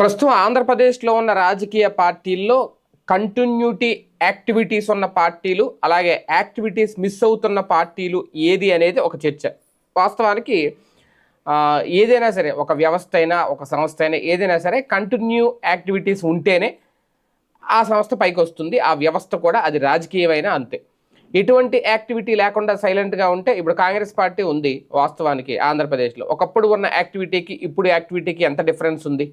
ప్రస్తుతం ఆంధ్రప్రదేశ్లో ఉన్న రాజకీయ పార్టీల్లో కంటిన్యూటీ యాక్టివిటీస్ ఉన్న పార్టీలు అలాగే యాక్టివిటీస్ మిస్ అవుతున్న పార్టీలు ఏది అనేది ఒక చర్చ. వాస్తవానికి ఏదైనా సరే ఒక వ్యవస్థ అయినా ఒక సంస్థ అయినా ఏదైనా సరే కంటిన్యూ యాక్టివిటీస్ ఉంటేనే ఆ సంస్థ పైకి వస్తుంది ఆ వ్యవస్థ కూడా అది రాజకీయమైనా అంతే. ఎటువంటి యాక్టివిటీ లేకుండా సైలెంట్గా ఉంటే ఇప్పుడు కాంగ్రెస్ పార్టీ ఉంది వాస్తవానికి ఆంధ్రప్రదేశ్లో. ఒకప్పుడు ఉన్న యాక్టివిటీకి ఇప్పుడు యాక్టివిటీకి ఎంత డిఫరెన్స్ ఉంది?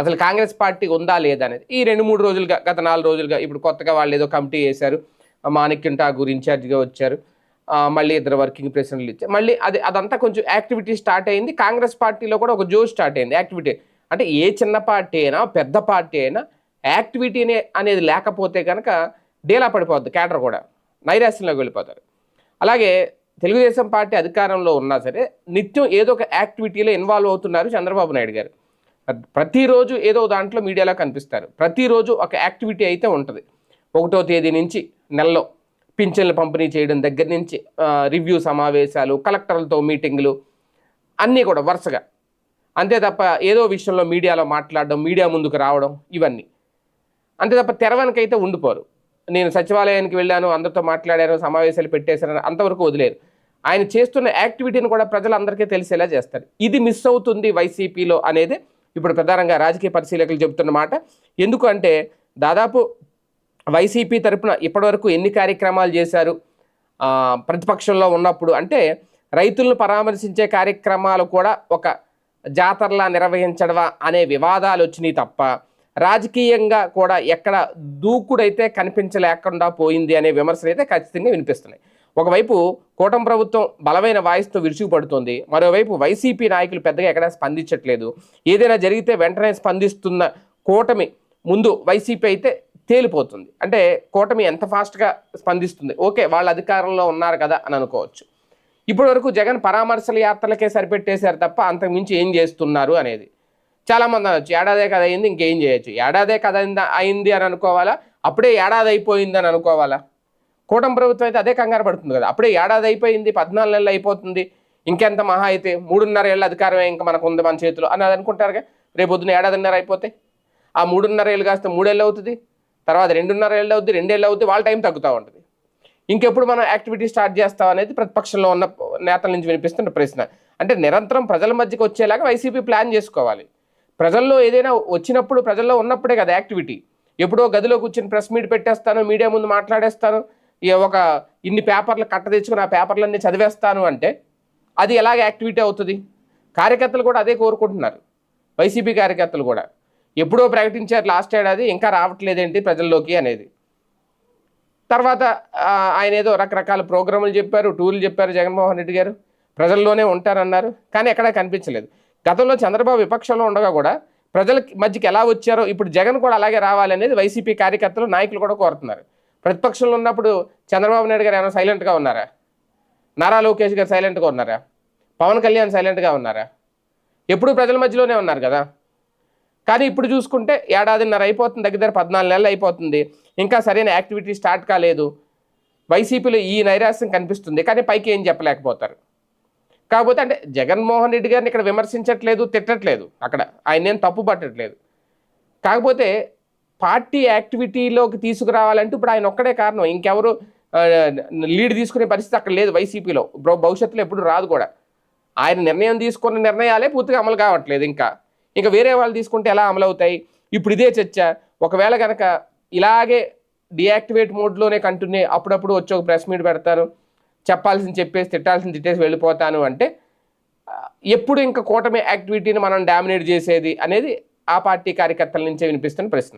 అసలు కాంగ్రెస్ పార్టీ ఉందా లేదా అనేది. ఈ రెండు మూడు రోజులుగా గత నాలుగు రోజులుగా ఇప్పుడు కొత్తగా వాళ్ళు ఏదో కమిటీ చేశారు మాణిక్యం ఠాగూర్ ఇన్ఛార్జిగా వచ్చారు. మళ్ళీ ఇద్దరు వర్కింగ్ ప్రెసిడెంట్లు ఇచ్చారు. మళ్ళీ అది అదంతా కొంచెం యాక్టివిటీ స్టార్ట్ అయింది. కాంగ్రెస్ పార్టీలో కూడా ఒక జోష్ స్టార్ట్ అయింది. యాక్టివిటీ అంటే ఏ చిన్న పార్టీ అయినా పెద్ద పార్టీ అయినా యాక్టివిటీ అనేది లేకపోతే కనుక డేలా పడిపోద్ది క్యాడర్ కూడా. నైరాశ్యంలోకి వెళ్ళిపోతారు. అలాగే తెలుగుదేశం పార్టీ అధికారంలో ఉన్నా సరే నిత్యం ఏదో ఒక యాక్టివిటీలో ఇన్వాల్వ్ అవుతున్నారు చంద్రబాబు నాయుడు గారు. ప్రతిరోజు ఏదో దాంట్లో మీడియాలో కనిపిస్తారు. ప్రతిరోజు ఒక యాక్టివిటీ అయితే ఉంటుంది. ఒకటో తేదీ నుంచి నెలలో పింఛన్లు పంపిణీ చేయడం దగ్గర నుంచి రివ్యూ సమావేశాలు కలెక్టర్లతో మీటింగులు అన్నీ కూడా వరుసగా. అంతే తప్ప ఏదో విషయంలో మీడియాలో మాట్లాడడం మీడియా ముందుకు రావడం ఇవన్నీ. అంతే తప్ప తెరవనికైతే ఉండిపోరు. నేను సచివాలయానికి వెళ్ళాను అందరితో మాట్లాడాను సమావేశాలు పెట్టేశాను అంతవరకు వదిలేరు. ఆయన చేస్తున్న యాక్టివిటీని కూడా ప్రజలందరికీ తెలిసేలా చేస్తారు ఇది మిస్ అవుతుంది వైసీపీలో అనేది ఇప్పుడు ప్రధానంగా రాజకీయ పరిశీలకులు చెబుతున్న మాట ఎందుకు అంటే దాదాపు వైసీపీ తరపున ఇప్పటివరకు ఎన్ని కార్యక్రమాలు చేశారు ప్రతిపక్షంలో ఉన్నప్పుడు అంటే రైతులను పరామర్శించే కార్యక్రమాలు కూడా ఒక జాతరలా నిర్వహించడవా అనే వివాదాలు వచ్చినాయి తప్ప రాజకీయంగా కూడా ఎక్కడ దూకుడైతే కనిపించలేకుండా పోయింది అనే విమర్శలు అయితే ఖచ్చితంగా వినిపిస్తున్నాయి. ఒకవైపు కూటమి ప్రభుత్వం బలమైన వాయిస్తో విరుచుకుపడుతోంది మరోవైపు వైసీపీ నాయకులు పెద్దగా ఎక్కడా స్పందించట్లేదు. ఏదైనా జరిగితే వెంటనే స్పందిస్తున్న కూటమి ముందు వైసీపీ అయితే తేలిపోతుంది. అంటే కూటమి ఎంత ఫాస్ట్గా స్పందిస్తుంది? ఓకే వాళ్ళ అధికారంలో ఉన్నారు కదా అని అనుకోవచ్చు. ఇప్పటి వరకు జగన్ పరామర్శల యాత్రలకే సరిపెట్టేశారు తప్ప అంతకుమించి ఏం చేస్తున్నారు అనేది. చాలామంది అనొచ్చు ఏడాదే కథ అయింది ఇంకేం చేయొచ్చు? ఏడాదే కథ అయింది అని అనుకోవాలా? అప్పుడే ఏడాది అయిపోయింది అని అనుకోవాలా? కూటమి ప్రభుత్వం అయితే అదే కంగారు పడుతుంది కదా. అప్పుడే ఏడాది అయిపోయింది పద్నాలుగు నెలలు అయిపోతుంది. ఇంకెంత మహా అయితే మూడున్నర ఏళ్ళ అధికారమే ఇంకా మనకు ఉంది మన చేతిలో అని అనుకుంటారుగా. రేపు పొద్దున్న ఏడాదిన్నర అయిపోతే ఆ మూడున్నర ఏళ్ళు కాస్త మూడేళ్ళు అవుతుంది తర్వాత రెండున్నర ఏళ్ళు అవుతుంది రెండేళ్ళు అవుతుంది వాళ్ళ టైం తగ్గుతూ ఉంటుంది. ఇంకెప్పుడు మనం యాక్టివిటీ స్టార్ట్ చేస్తాం అనేది ప్రతిపక్షంలో ఉన్న నేతల నుంచి వినిపిస్తున్న ప్రశ్న. అంటే నిరంతరం ప్రజల మధ్యకి వచ్చేలాగా వైసీపీ ప్లాన్ చేసుకోవాలి. ప్రజల్లో ఏదైనా వచ్చినప్పుడు ప్రజల్లో ఉన్నప్పుడే కదా యాక్టివిటీ. ఎప్పుడో గదిలో కూర్చొని ప్రెస్ మీట్ పెట్టేస్తాను మీడియా ముందు మాట్లాడేస్తాను ఒక ఇన్ని పేపర్లు కట్ట తెచ్చుకుని ఆ పేపర్లన్నీ చదివేస్తాను అంటే అది ఎలాగ యాక్టివిటీ అవుతుంది? కార్యకర్తలు కూడా అదే కోరుకుంటున్నారు. వైసీపీ కార్యకర్తలు కూడా. ఎప్పుడో ప్రకటించారు లాస్ట్ ఏడాది ఇంకా రావట్లేదేంటి ప్రజల్లోకి అనేది. తర్వాత ఆయన ఏదో రకరకాల ప్రోగ్రాములు చెప్పారు టూర్లు చెప్పారు జగన్మోహన్ రెడ్డి గారు. ప్రజల్లోనే ఉంటారన్నారు కానీ ఎక్కడా కనిపించలేదు. గతంలో చంద్రబాబు విపక్షంలో ఉండగా కూడా ప్రజల మధ్యకి ఎలా వచ్చారో ఇప్పుడు జగన్ కూడా అలాగే రావాలనేది వైసీపీ కార్యకర్తలు నాయకులు కూడా కోరుతున్నారు. ప్రతిపక్షంలో ఉన్నప్పుడు చంద్రబాబు నాయుడు గారు ఏమైనా సైలెంట్గా ఉన్నారా? నారా లోకేష్ గారు సైలెంట్గా ఉన్నారా? పవన్ కళ్యాణ్ సైలెంట్గా ఉన్నారా? ఎప్పుడు ప్రజల మధ్యలోనే ఉన్నారు కదా? కానీ ఇప్పుడు చూసుకుంటే ఏడాదిన్నర అయిపోతుంది దగ్గర దగ్గర పద్నాలుగు నెలలు అయిపోతుంది. ఇంకా సరైన యాక్టివిటీ స్టార్ట్ కాలేదు. వైసీపీలో ఈ నైరాశ్యం కనిపిస్తుంది. కానీ పైకి ఏం చెప్పలేకపోతారు. కాకపోతే అంటే జగన్మోహన్ రెడ్డి గారిని ఇక్కడ విమర్శించట్లేదు తిట్టట్లేదు అక్కడ. ఆయన ఏం తప్పు పట్టట్లేదు కాకపోతే పార్టీ యాక్టివిటీలోకి తీసుకురావాలంటే ఇప్పుడు ఆయన ఒక్కడే కారణం. ఇంకెవరు లీడ్ తీసుకునే పరిస్థితి అక్కడ లేదు వైసీపీలో. భవిష్యత్తులో ఎప్పుడు రాదు కూడా. ఆయన నిర్ణయం తీసుకున్న నిర్ణయాలే పూర్తిగా అమలు కావట్లేదు ఇంకా. ఇంకా వేరే వాళ్ళు తీసుకుంటే ఎలా అమలు అవుతాయి? ఇప్పుడు ఇదే చర్చ. ఒకవేళ కనుక ఇలాగే డియాక్టివేట్ మోడ్లోనే కంటిన్యూ అప్పుడప్పుడు వచ్చి ఒక ప్రెస్ మీట్ పెడతాను చెప్పాల్సింది చెప్పేసి తిట్టాల్సింది తిట్టేసి వెళ్ళిపోతాను అంటే ఎప్పుడు ఇంకా కూటమి యాక్టివిటీని మనం డామినేట్ చేసేది అనేది ఆ పార్టీ కార్యకర్తల నుంచే వినిపిస్తున్న ప్రశ్న.